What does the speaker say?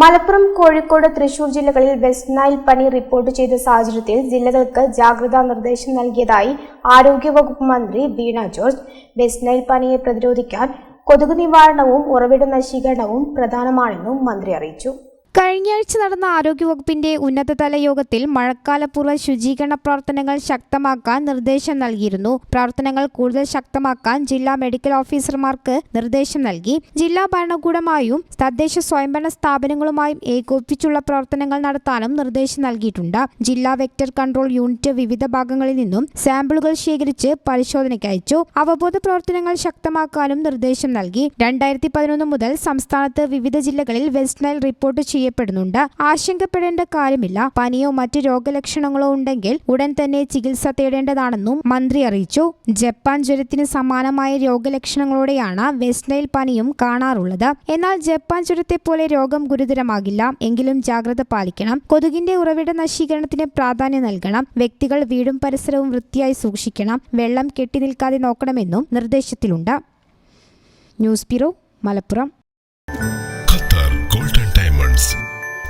മലപ്പുറം കോഴിക്കോട് തൃശൂർ ജില്ലകളിൽ west Nile പനി report ചെയ്ത സാഹചര്യത്തിൽ ജില്ലകൾക്ക് ജാഗ്രതാ നിർദ്ദേശം നൽകിയതായി ആരോഗ്യവകുപ്പ് മന്ത്രി വീണ ജോർജ്. വെസ്റ്റ് നൈൽ പനിയെ പ്രതിരോധിക്കാൻ കൊതുക് നിവാരണവും ഉറവിട നശീകരണവും പ്രധാനമാണെന്നും മന്ത്രി അറിയിച്ചു. കഴിഞ്ഞയാഴ്ച നടന്ന ആരോഗ്യവകുപ്പിന്റെ ഉന്നതതല യോഗത്തിൽ മഴക്കാലപൂർവ ശുചീകരണ പ്രവർത്തനങ്ങൾ ശക്തമാക്കാൻ നിർദ്ദേശം നൽകിയിരുന്നു. പ്രവർത്തനങ്ങൾ കൂടുതൽ ശക്തമാക്കാൻ ജില്ലാ മെഡിക്കൽ ഓഫീസർമാർക്ക് നിർദ്ദേശം നൽകി. ജില്ലാ ഭരണകൂടമായും തദ്ദേശ സ്വയംഭരണ സ്ഥാപനങ്ങളുമായും ഏകോപിപ്പിച്ചുള്ള പ്രവർത്തനങ്ങൾ നടത്താനും നിർദ്ദേശം നൽകിയിട്ടുണ്ട്. ജില്ലാ വെക്ടർ കൺട്രോൾ യൂണിറ്റ് വിവിധ ഭാഗങ്ങളിൽ നിന്നും സാമ്പിളുകൾ ശേഖരിച്ച് പരിശോധനയ്ക്ക് അയച്ചു. അവബോധ പ്രവർത്തനങ്ങൾ ശക്തമാക്കാനും നിർദ്ദേശം നൽകി. രണ്ടായിരത്തി പതിനൊന്ന് മുതൽ സംസ്ഥാനത്ത് വിവിധ ജില്ലകളിൽ വെസ്റ്റ് നൈൽ റിപ്പോർട്ട് ചെയ്യപ്പെടുന്നുണ്ട് ആശങ്കപ്പെടേണ്ട കാര്യമില്ല. പനിയോ മറ്റ് രോഗലക്ഷണങ്ങളോ ഉണ്ടെങ്കിൽ ഉടൻ തന്നെ ചികിത്സ തേടേണ്ടതാണെന്നും മന്ത്രി അറിയിച്ചു. ജപ്പാൻ ജ്വരത്തിന് സമാനമായ രോഗലക്ഷണങ്ങളോടെയാണ് വെസ്റ്റ് നൈൽ പനിയും കാണാറുള്ളത്. എന്നാൽ ജപ്പാൻ ജ്വരത്തെ പോലെ രോഗം ഗുരുതരമാകില്ല. എങ്കിലും ജാഗ്രത പാലിക്കണം. കൊതുകിന്റെ ഉറവിട നശീകരണത്തിന് പ്രാധാന്യം നൽകണം. വ്യക്തികൾ വീടും പരിസരവും വൃത്തിയായി സൂക്ഷിക്കണം. വെള്ളം കെട്ടി നിൽക്കാതെ നോക്കണമെന്നും നിർദ്ദേശത്തിലുണ്ട്. News bureau Malappuram.